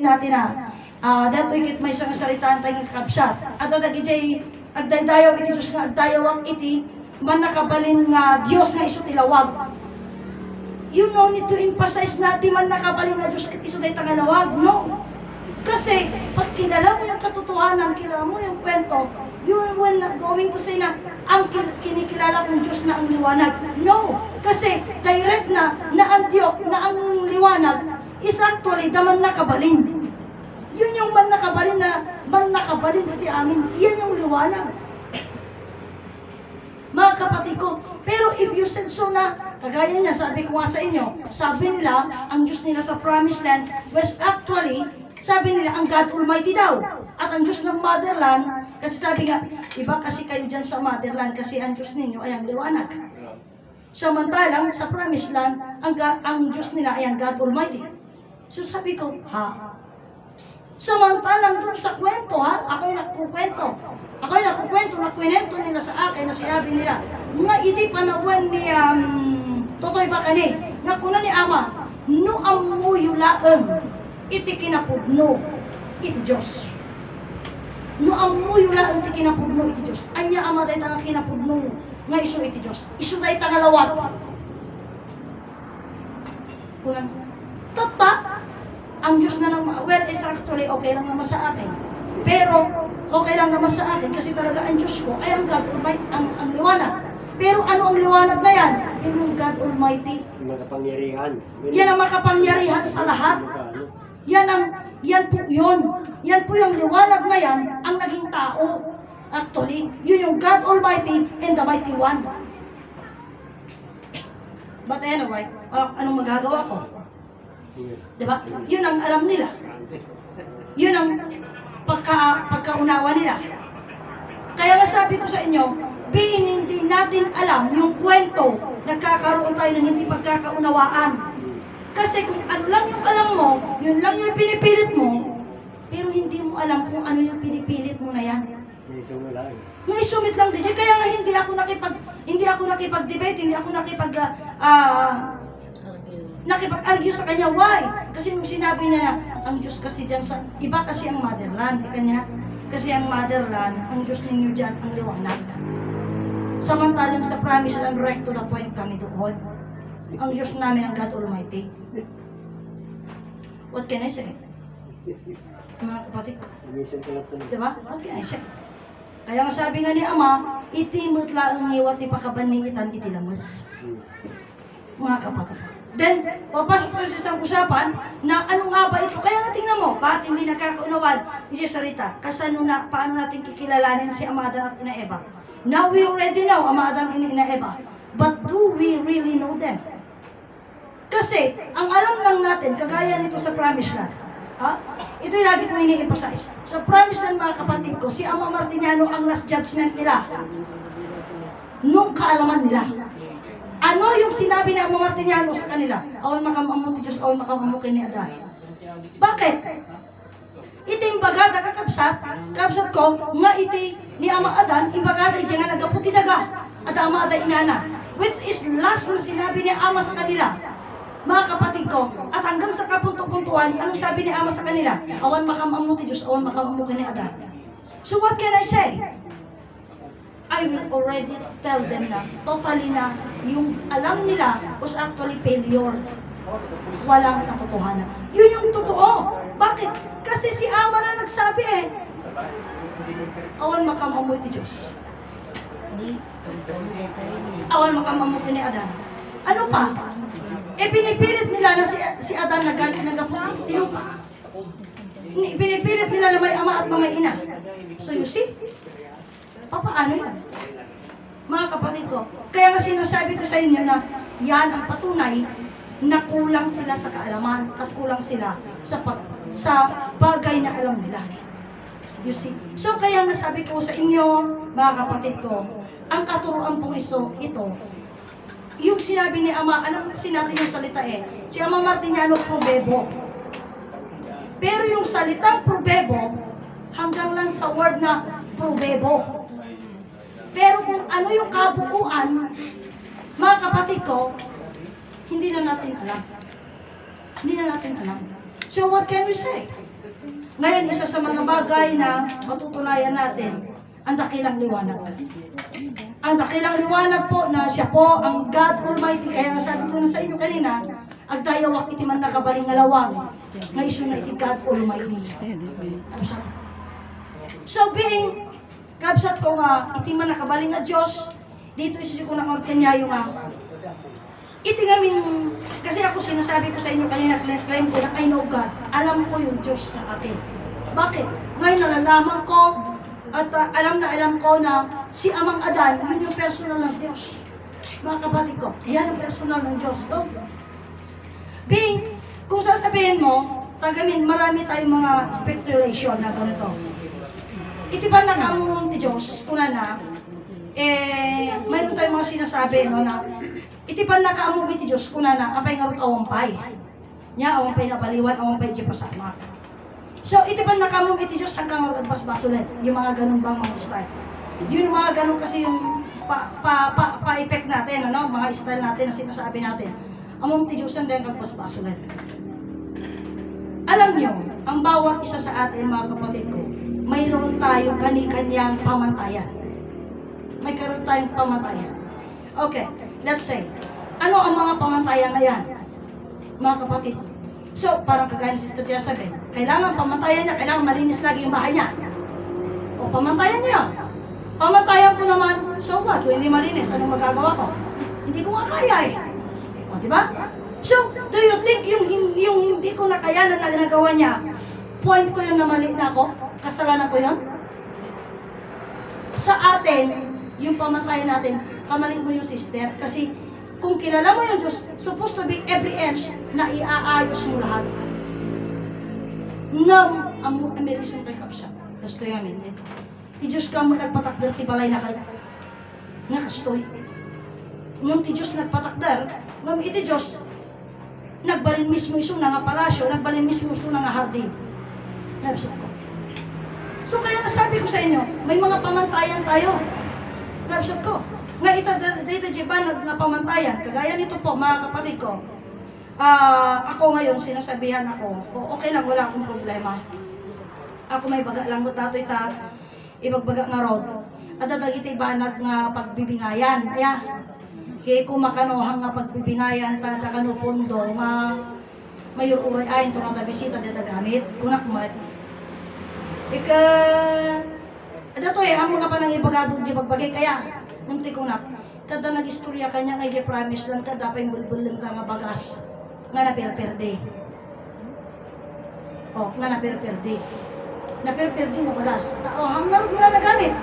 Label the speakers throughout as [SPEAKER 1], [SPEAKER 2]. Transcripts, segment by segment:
[SPEAKER 1] natin na ah datoy kit may isang salitaan tayo nga kabsat at dagi jay agdaydayaw iti Diyos nga agdayawak iti man nakabalin nga Diyos nga iso tilawag. You no need to emphasize na di man nakabalin nga Diyos iso day tangalawag no? Kasi pag kilala mo yung katotohanan kilala mo yung kwento you are when going to say na ang kin- kinikilala kong Diyos na ang liwanag. No! Kasi direct na na ang Diyos na ang liwanag is actually the man nakabalin yun yung man nakabalin na man nakabalin iti amin. Yan yung liwanag. Mga kapatid ko, pero if you said so na, kagaya niya, sabi ko nga sa inyo, sabi nila, ang Diyos nila sa promised land was actually, sabi nila, ang God Almighty daw. At ang Diyos ng motherland, kasi sabi nga, iba kasi kayo dyan sa motherland, kasi ang Diyos ninyo ay ang liwanag. Samantalang sa promised land, ang, ang Diyos nila ay ang God Almighty. So sabi ko, ha? Samantalang doon sa kwento, ha? Ako'y nagkukwento. Ako'y nagkukwento, nagkwento nila sa akin na sinabi nila, nga hindi panawan ni um, Totoy Bakani, nga kuna ni Ama, no amuyulaem, iti kinapudno, iti Diyos. No amuyulaem, iti kinapudno, iti Diyos. Anya Ama day tanga kinapudno, nga iso iti Diyos. Iso day tangalawat. Kulang. Tata, ang Diyos na naman, well, it's actually okay lang naman sa akin. Pero, okay lang naman sa akin kasi talaga ang Diyos ko ay ang God Almighty, ang, ang liwanag. Pero ano ang liwanag na yan? Yan yung God Almighty.
[SPEAKER 2] Makapangyarihan.
[SPEAKER 1] Yan ang makapangyarihan sa lahat. Yan ang, yan po yun. Yan po yung liwanag na yan, ang naging tao. Actually, yun yung God Almighty and the Mighty One. But anyway, ah, anong magagawa ko? Di ba? Yun ang alam nila. Yun ang pagka, pagkaunawa nila. Kaya nga sabi ko sa inyo, being hindi natin alam yung kwento, nagkakaroon tayo ng hindi pagkakaunawaan. Kasi kung ano lang yung alam mo, yun lang yung pinipilit mo, pero hindi mo alam kung ano yung pinipilit mo na yan.
[SPEAKER 2] May eh.
[SPEAKER 1] Yung isumit lang din, kaya nga hindi ako nakipag, hindi ako nakipag-debate, hindi ako nakipag, ah, nakipag-argue sa kanya. Why? Kasi nung sinabi niya na, ang Diyos kasi dyan sa, iba kasi ang motherland, di kanya, kasi ang motherland, ang Diyos ninyo dyan, ang liwanag. Samantalang sa promise land, right to the point kami doon. Ang Diyos namin, ang God Almighty. What can I say? Mga kapatid ko.
[SPEAKER 2] Minsan ko lang ito.
[SPEAKER 1] Di ba? Okay, ay siya. Kaya nga sabi nga ni Ama, itimot lang ang iwat ipakabanlingitan itilamas.
[SPEAKER 2] Hmm.
[SPEAKER 1] Mga kapatid. Then, papasok tayo sa isang usapan na ano nga ba ito? Kaya nga tingnan mo, bakit hindi nakakaunawan ni si Sarita? Kasano na, paano natin kikilalanin si Ama Adan at Ina Eva? Now we already know Ama Adan and Ina Eva. But do we really know them? Kasi, ang alam lang natin, kagaya nito sa promise land, ha? ito yung lagi kong ini-emphasize. Sa promise land, mga kapatid ko, si Ama Martiniano ang last judgment nila. Nung kaalaman nila. Ano yung sinabi ni Ama Martiniano sa kanila? Awan makamamuti Diyos, awan makamamukin ni Adan. Bakit? Iti imbagada kakabsat, kakabsat ko, nga iti ni Ama Adan, imbagada iti nga nagaputi daga, at Ama Adan inana. Which is last na sinabi ni Ama sa kanila. Mga kapatid ko, at hanggang sa kapunto-puntuan, anong sabi ni Ama sa kanila? Awan makamamuti Diyos, awan makamamukin ni Adan. So what can I say? I will already tell them na totally na yung alam nila was actually failure. Walang katotohanan. Yun yung totoo. Bakit? Kasi si Ama na nagsabi eh. Awan makamamoy ti Diyos. Awan makamamoy ni Adan. Ano pa? Eh pinipilit nila na si, si Adan nagalit nagapos tinupa. Ni- Pinipilit nila na may ama at na may ina. So you see? Papaano yan? Mga kapatid ko, kaya nga sinasabi ko sa inyo na yan ang patunay na kulang sila sa kaalaman at kulang sila sa pag, sa bagay na alam nila. You see? So kaya nga sabi ko sa inyo, mga kapatid ko, ang katuruan pong iso, ito, yung sinabi ni Ama, alam kasi natin yung salita eh, si Ama Martiniano probebo. Pero yung salitang probebo, hanggang lang sa word na probebo. Pero kung ano yung kabuuan, mga kapatid ko, hindi na natin alam. Hindi na natin alam. So what can we say? Ngayon, isa sa mga bagay na matutunayan natin, ang dakilang liwanag. Ang dakilang liwanag po na siya po ang God Almighty. Kaya nasabi ko na sa inyo kanina, ang dayawak iti man nakabaling ngalawang, nga iso na iti God Almighty. Kabsat. So being, kabsat ko nga, iti man nakabaling nga Diyos, dito iso ko na kanya yung nga, iti ngamin, kasi ako sinasabi ko sa inyo kanina, claim ko na I know God. Alam ko yung Diyos sa akin. Bakit? Ngayon nalalaman ko, at ah, alam na alam ko na si Amang Adan, yun yung personal ng Diyos. Mga kapatid ko, yan ang personal ng Diyos. So, being, kung sasabihin mo, tagamin, marami tayong mga speculation na ganito. Iti ba nakamong ti Diyos, kuna na, eh, mayroon tayong mga sinasabi, no, na, iti ba nakaamong ti Diyos, kuna na, apay nga rin awampay. Nya, awampay na baliwan, awampay di pasama. So, iti ba nakamong iti Diyos, hanggang magbasbas ulit, yung mga ganun bang mga style. Yun mga ganun kasi yung pa, pa, pa, pa-effect natin, ano, mga style natin na sinasabi natin. Among ti Diyos, hanggang basbas ulit. Alam nyo, ang bawat isa sa atin, mga kapatid ko, mayroon tayong kani-kanyang pamantayan. May karoon tayong pamantayan. Okay, let's say, ano ang mga pamantayan na yan? Mga kapatid. So, parang kagaya ni Sister sabi, kailangan pamantayan niya, kailangan malinis lagi yung bahay niya. O, pamantayan niya. Pamantayan ko naman, so what? Kung hindi malinis, anong magagawa ko? Hindi ko nga kaya eh. O, di ba? So, do you think yung, yung hindi ko na kaya na nagagawa niya, point ko yun na mali na ako? Kasalanan ko yun? Sa atin, yung pamantayan natin, kamali mo yung sister. Kasi kung kilala mo yung Diyos, supposed to be every inch na iaayos mo lahat. Nam, amo, amerisyon kay kapsa. Kastoy amin. Ti Diyos ka mo nagpatakdar, ti balay na kayo. Nga kastoy. Nung ti Diyos nagpatakdar, ngam iti Diyos, nagbalin mismo iso na nga palasyo, nagbalin mismo iso na nga hardin. Nabisip ko. So kaya nasabi ko sa inyo, may mga pamantayan tayo. Nabisip ko. Nga ito, dito Jiban, nag nga pamantayan. Kagaya nito po, mga kapatid ko. Ah, ako ngayon, sinasabihan ako, okay lang, wala akong problema. Ako may baga lang ko dato ita, ibagbaga nga road. At dadagiti banat nga pagbibingayan. Aya, kaya kumakanohang nga pagbibingayan, tada kanupundo, nga mayor uray ayin, ito nga bisita dito gamit, kunak mo. Ika, dato eh, amo nga pa nang ibagado di pagbagay, kaya, nunti kunak, kada nag-istorya kanya nga i-promise lang kada pa yung bulbul lang nga bagas nga napirperde. O, nga napirperde. Napirperde nga bagas. Tao, hanggang nga nagamit.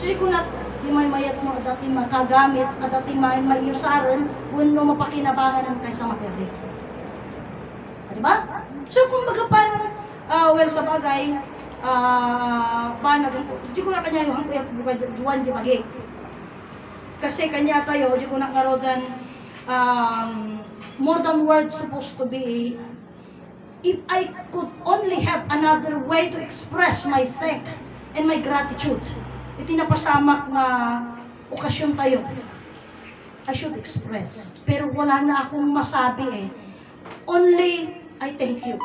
[SPEAKER 1] Kasi kung na, yung may mayat mo at ating makagamit at ating may mayusaran, kung no mapakinabangan ng kaysa maperde. Ah, Diba? So, kung baga parang, ah, well, sa bagay, ah, ba, nag, di ko na kanya yung hangkuyat buka juwan di bagi. Kasi kanya tayo, di ko na karodan, um, more than words supposed to be, if I could only have another way to express my thank and my gratitude, itinapasamak na okasyon tayo, I should express. Pero wala na akong masabi eh. Only, I thank you.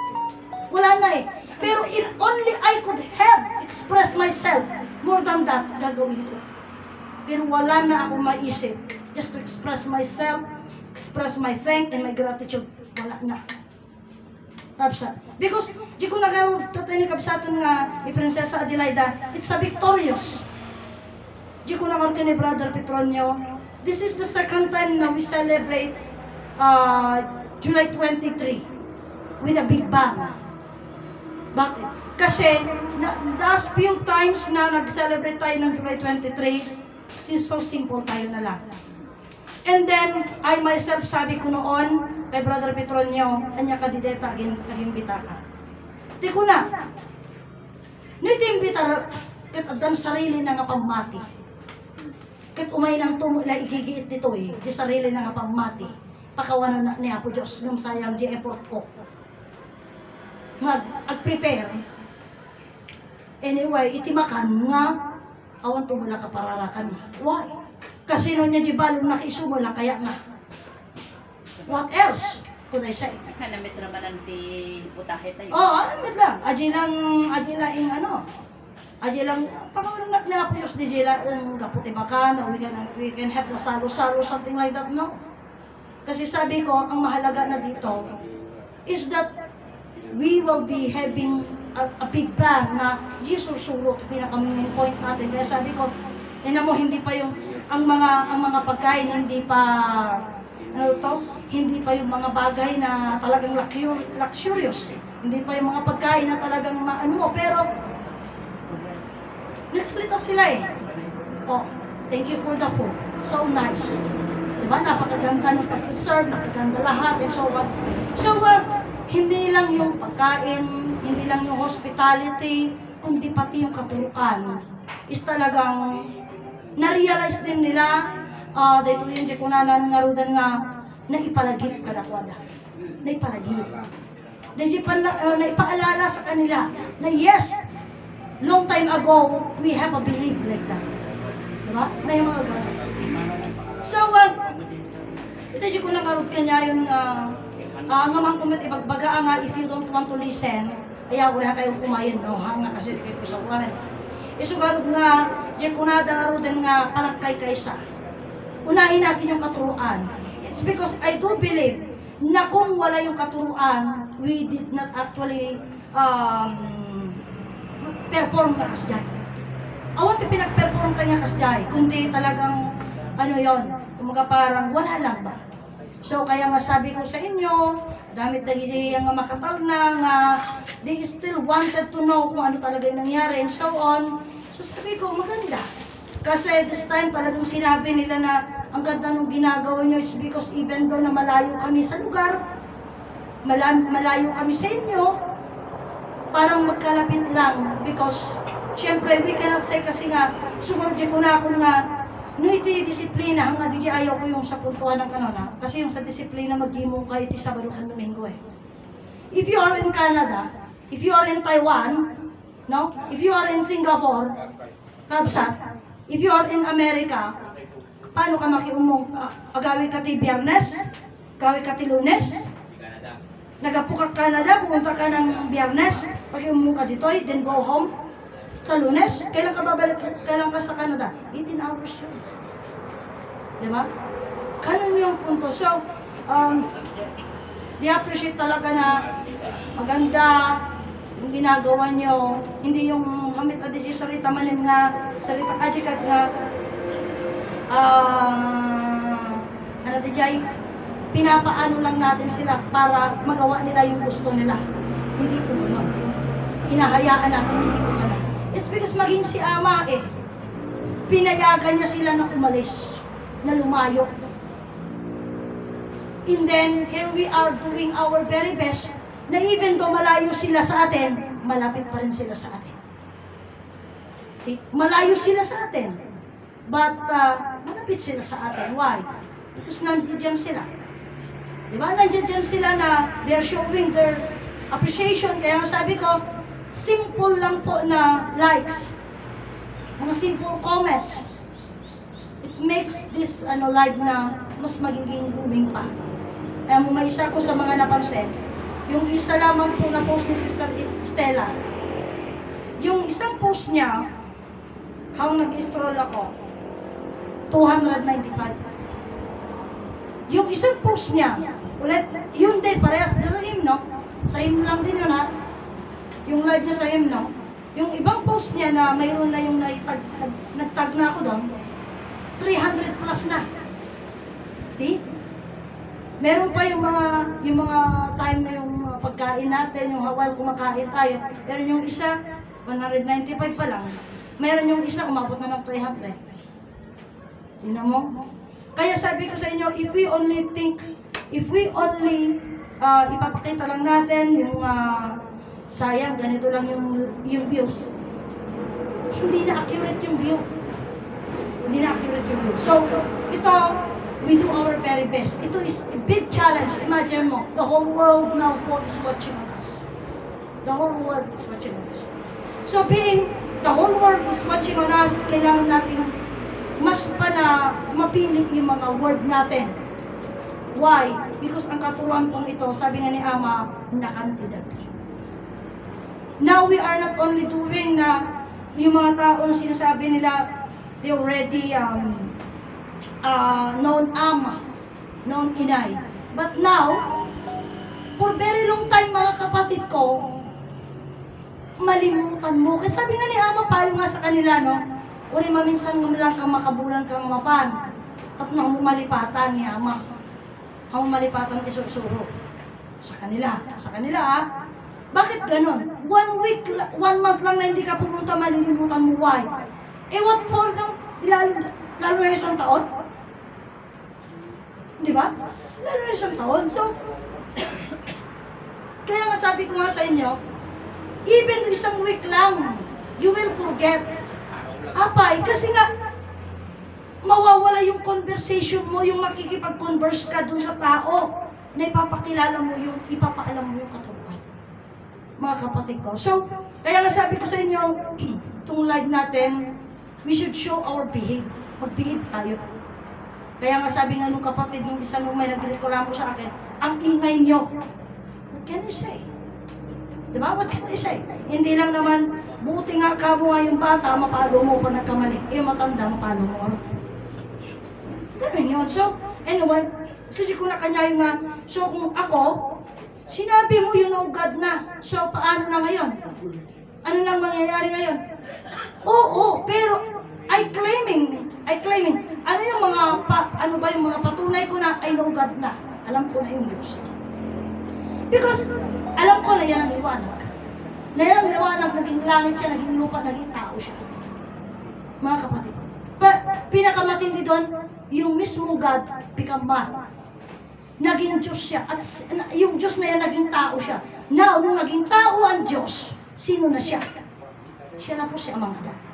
[SPEAKER 1] Wala na eh. Pero if only I could have expressed myself, more than that, gagawin ko. Pero wala na akong maisip. Just to express myself, express my thank and my gratitude. Wala na. Kapsa. Because, di ko nagawag tatay ni Kapsatan nga ni Prinsesa Adelaida, it's a victorious. Di ko naman ni Brother Petronio. This is the second time na we celebrate uh, July 23 with a big bang. Bakit? Kasi, na, last few times na nag-celebrate tayo ng July 23, since so simple tayo na lang. And then, I myself sabi ko noon, kay Brother Petronio, kanya kadideta, aging, aging bitaka. Di ko na. Nitim bitar, kat adan sarili na nga pamati. Kat umay nang tumo ila igigiit dito eh, di sarili na nga pamati. Pakawanan na niya po Diyos, nung sayang di effort ko. Nga, ag-prepare. Anyway, itimakan nga, awan tumula ka pararakan. Why? Kasi nung niya di balong nakisumula, kaya nga. What else? Could I say?
[SPEAKER 3] Hanamit naman ang ti putahe tayo.
[SPEAKER 1] Oo, oh, ano lang. Aji lang, aji lang yung ano. Aji lang, pangalan na napuyos di Jila, ang gaputi makan, we can, we can have the salo-salo, something like that, no? Kasi sabi ko, ang mahalaga na dito is that we will be having a, a big plan na Jesus surot, pinaka-main point natin. Kaya sabi ko, ina mo, hindi pa yung, ang mga, ang mga pagkain, hindi pa, ano to, hindi pa yung mga bagay na talagang luxur- luxurious. Hindi pa yung mga pagkain na talagang maano mo, pero nagsalita sila eh. Oh, thank you for the food. So nice. Diba? Napakaganda ng pag-serve, napakaganda lahat, and so on. So, uh, hindi lang yung pagkain, hindi lang yung hospitality, kundi pati yung katuruan. Is talagang na-realize din nila, uh, dahil yung di ko na nangarudan nga, na ipalagip kadakwada. Na ipalagip. Dahil na, uh, na ipaalala sa kanila na yes, long time ago, we have a belief like that. Diba? May mga ganun. So, uh, ito di ko nakarot kanya yung uh, uh, nga mga kumit ibagbaga nga if you don't want to listen, ayaw wala kayong kumain, no? Hanga kasi kayo sa uwan. Isugarot nga, di ko na dangaro din nga parang kay kaysa. Unahin natin yung katuruan. It's because I do believe na kung wala yung katuruan, we did not actually um, perform na kasjay. Awat pinag-perform kanya kasjay, kundi talagang ano yon, kumaga parang wala lang ba. So kaya nga sabi ko sa inyo, damit hindi nga makatal na nga they still wanted to know kung ano talaga yung nangyari and so on. So sabi ko, maganda. Kasi this time talagang sinabi nila na ang ganda ng ginagawa nyo is because even though na malayo kami sa lugar, mala- malayo kami sa inyo, parang magkalapit lang because syempre we cannot say kasi nga sumurge ko na ako nga no iti disiplina. Ang nga di ayaw ko yung sa puntuhan ng kanona kasi yung sa disiplina magimong kayo iti Sabado at Domingo eh. If you are in Canada if you are in Taiwan no? If you are in Singapore Kabsat if you are in America paano ka makiumong uh, agawi ka ti Biyernes? Gawi ka ti Lunes? Nagapo ka Canada, pumunta ka ng biyernes, umuwi ka dito, then go home sa lunes. Kailan ka babalik, kailan ka sa Canada? 18 hours yun. Di ba? Ganun yung punto. So, um, di-appreciate talaga na maganda yung ginagawa nyo. Hindi yung hamit na di sarita manin nga, sarita ka ka nga, ah, ano di pinapaano lang natin sila para magawa nila yung gusto nila. Hindi po gano'n. Hinahayaan natin, hindi po gano'n. It's because maging si Ama eh, pinayagan niya sila na umalis, na lumayo. And then, here we are doing our very best na even though malayo sila sa atin, malapit pa rin sila sa atin. See? Malayo sila sa atin. But, uh, malapit sila sa atin. Why? Because nandiyan sila. Di ba? Nandiyan sila na they're showing their appreciation. Kaya sabi ko, simple lang po na likes. Mga simple comments. It makes this ano live na mas magiging booming pa. Kaya mo may isa ko sa mga napansin. Yung isa lamang po na post ni Sister Stella. Yung isang post niya, habang nag-stroll ako, 295. Yung isang post niya, ulit, yun din, parehas din sa hymno. Sa hymno lang din yun ha. Yung live niya sa hymno. Yung ibang post niya na mayroon na yung naitag, nag, nagtag na ako doon, 300 plus na. See? Meron pa yung mga yung mga time na yung mga pagkain natin, yung hawal kumakain tayo. Pero yung isa, 195 pa lang. Meron yung isa, umabot na ng 300. Sino mo? Kaya sabi ko sa inyo, if we only think, if we only uh, ipapakita lang natin yung uh, sayang, ganito lang yung, yung views. Hindi na accurate yung view. Hindi na accurate yung view. So, ito, we do our very best. Ito is a big challenge. Imagine mo, the whole world now po is watching us. The whole world is watching us. So being the whole world is watching on us, kailangan natin mas pa na mapili yung mga word natin. Why? Because ang katuruan pong ito, sabi nga ni Ama, nakantidag. Now we are not only doing na yung mga tao na sinasabi nila, they already um, uh, known Ama, known Inay. But now, for very long time mga kapatid ko, malimutan mo. Kasi sabi nga ni Ama, payo nga sa kanila, no? Uri maminsan lang kang makabulan kang mapan. At nang mumalipatan ni Ama. Ang mumalipatan ti Sursuro. Sa kanila. Sa kanila, ah. Bakit ganon? One week, one month lang na hindi ka pumunta, malilimutan mo. Why? Eh, what for nung, lalo, lalo na isang taon? Di ba? Lalo na isang taon. So, kaya nga sabi ko nga sa inyo, even isang week lang, you will forget. Apay, kasi nga, mawawala yung conversation mo, yung makikipag-converse ka dun sa tao na ipapakilala mo yung, ipapaalam mo yung. Mga kapatid ko. So, kaya nga sabi ko sa inyo, itong live natin, we should show our behave. Mag-behave tayo. Kaya nga sabi nga nung kapatid, nung isa nung may nagreklamo sa akin, ang ingay nyo. What can I say? Di ba? What can I say? Hindi lang naman, buti nga ka mo nga yung bata, mapalo mo pa nagkamali. Eh, matanda, mapalo mo. Ganun yun. So, anyway, susi ko na kanya yung nga, so kung ako, sinabi mo you know God na. So, paano na ngayon? Ano nang mangyayari ngayon? Oo, pero I claiming, I claiming, ano yung mga, pa, ano ba yung mga patunay ko na I know God na. Alam ko na yung Diyos. Because, alam ko na yan ang liwanag. Na yan ang liwanag, naging langit siya, naging lupa, naging tao siya. Mga kapatid. Pa, pinakamatindi doon, yung mismo God become man. Naging Diyos siya. At yung Diyos na yan, naging tao siya. Now, nung naging tao ang Diyos, sino na siya? Siya na po si Amang God.